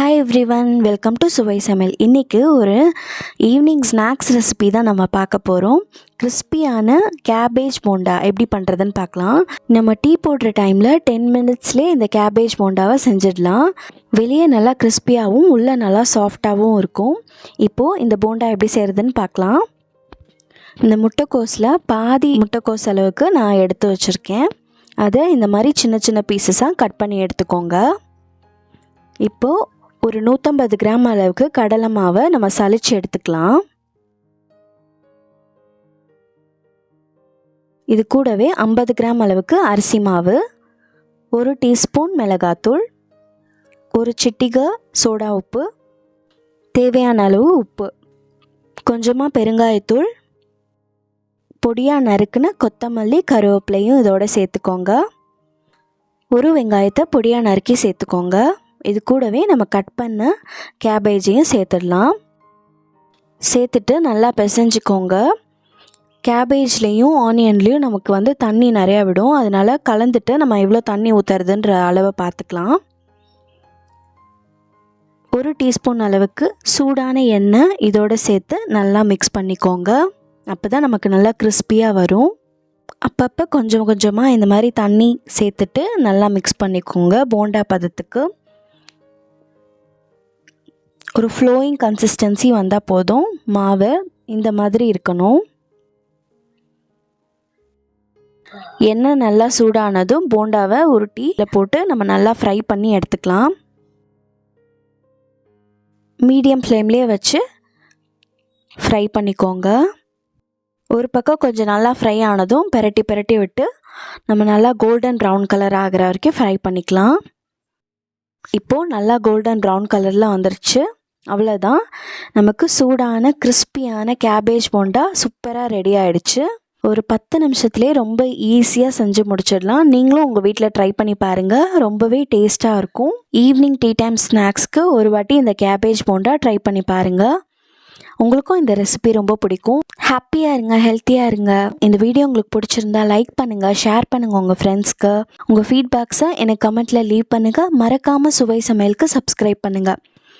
Hi everyone welcome to சுவை சமையல் இன்றைக்கி ஒரு ஈவினிங் ஸ்நாக்ஸ் ரெசிபி தான் நம்ம பார்க்க போகிறோம் கிறிஸ்பியான கேபேஜ் போண்டா எப்படி பண்ணுறதுன்னு பார்க்கலாம். நம்ம டீ போடுற டைமில் டென் மினிட்ஸ்லேயே இந்த கேபேஜ் போண்டாவை செஞ்சிடலாம். வெளியே நல்லா கிறிஸ்பியாகவும் உள்ளே நல்லா சாஃப்டாகவும் இருக்கும். இப்போது இந்த போண்டா எப்படி செய்கிறதுன்னு பார்க்கலாம். இந்த முட்டைக்கோஸில் பாதி முட்டைக்கோஸ் அளவுக்கு நான் எடுத்து வச்சுருக்கேன். அதை இந்த மாதிரி சின்ன சின்ன பீசஸாக கட் பண்ணி எடுத்துக்கோங்க. இப்போது ஒரு நூற்றம்பது கிராம் அளவுக்கு கடலை மாவை நம்ம சளிச்சு எடுத்துக்கலாம். இது கூடவே ஐம்பது கிராம் அளவுக்கு அரிசி மாவு ஒரு டீஸ்பூன் மிளகாத்தூள் ஒரு சிட்டிக சோடா உப்பு தேவையான அளவு உப்பு கொஞ்சமாக பெருங்காயத்தூள் பொடியாக நறுக்குன கொத்தமல்லி கருவேப்பிலையும் இதோட சேர்த்துக்கோங்க. ஒரு வெங்காயத்தை பொடியாக நறுக்கி சேர்த்துக்கோங்க. இது கூடவே நம்ம கட் பண்ண கேபேஜையும் சேர்த்துடலாம். சேர்த்துட்டு நல்லா பிசைஞ்சிக்கோங்க. கேபேஜ்லேயும் ஆனியன்லேயும் நமக்கு வந்து தண்ணி நிறையா விடும். அதனால் கலந்துட்டு நம்ம எவ்வளோ தண்ணி ஊற்றுறதுன்ற அளவை பார்த்துக்கலாம். ஒரு டீஸ்பூன் அளவுக்கு சூடான எண்ணெய் இதோடு சேர்த்து நல்லா மிக்ஸ் பண்ணிக்கோங்க. அப்போ தான் நமக்கு நல்லா கிறிஸ்பியாக வரும். அப்பப்போ கொஞ்சம் கொஞ்சமாக இந்த மாதிரி தண்ணி சேர்த்துட்டு நல்லா மிக்ஸ் பண்ணிக்கோங்க போண்டா பதத்துக்கு. ஒரு ஃப்ளோயிங் கன்சிஸ்டன்சி வந்தால் போதும். மாவை இந்த மாதிரி இருக்கணும். எண்ணெய் நல்லா சூடானதும் போண்டாவை உருட்டியில் போட்டு நம்ம நல்லா ஃப்ரை பண்ணி எடுத்துக்கலாம். மீடியம் ஃப்ளேம்லேயே வச்சு ஃப்ரை பண்ணிக்கோங்க. ஒரு பக்கம் கொஞ்சம் நல்லா ஃப்ரை ஆனதும் பெரட்டி பெரட்டி விட்டு நம்ம நல்லா கோல்டன் ப்ரௌன் கலர் ஆகிற வரைக்கும் ஃப்ரை பண்ணிக்கலாம். இப்போது நல்லா கோல்டன் ப்ரௌன் கலரில் வந்துருச்சு. அவ்வளோதான் நமக்கு சூடான கிறிஸ்பியான கேபேஜ் போண்டா சூப்பராக ரெடி ஆகிடுச்சு ஒரு பத்து நிமிஷத்துலேயே ரொம்ப ஈஸியாக செஞ்சு முடிச்சிடலாம். நீங்களும் உங்கள் வீட்டில் ட்ரை பண்ணி பாருங்கள் ரொம்பவே டேஸ்ட்டாக இருக்கும். ஈவினிங் டீ டைம் ஸ்நாக்ஸ்க்கு ஒரு வாட்டி இந்த கேபேஜ் போண்டா ட்ரை பண்ணி பாருங்கள் உங்களுக்கும் இந்த ரெசிபி ரொம்ப பிடிக்கும். ஹாப்பியாக இருங்க ஹெல்த்தியாக இருங்க. இந்த வீடியோ உங்களுக்கு பிடிச்சிருந்தா லைக் பண்ணுங்கள் ஷேர் பண்ணுங்கள் உங்கள் ஃப்ரெண்ட்ஸ்க்கு உங்கள் ஃபீட்பேக்ஸை எனக்கு கமெண்ட்டில் லீவ் பண்ணுங்கள் மறக்காமல் சுவை சமையலுக்கு சப்ஸ்கிரைப் பண்ணுங்கள்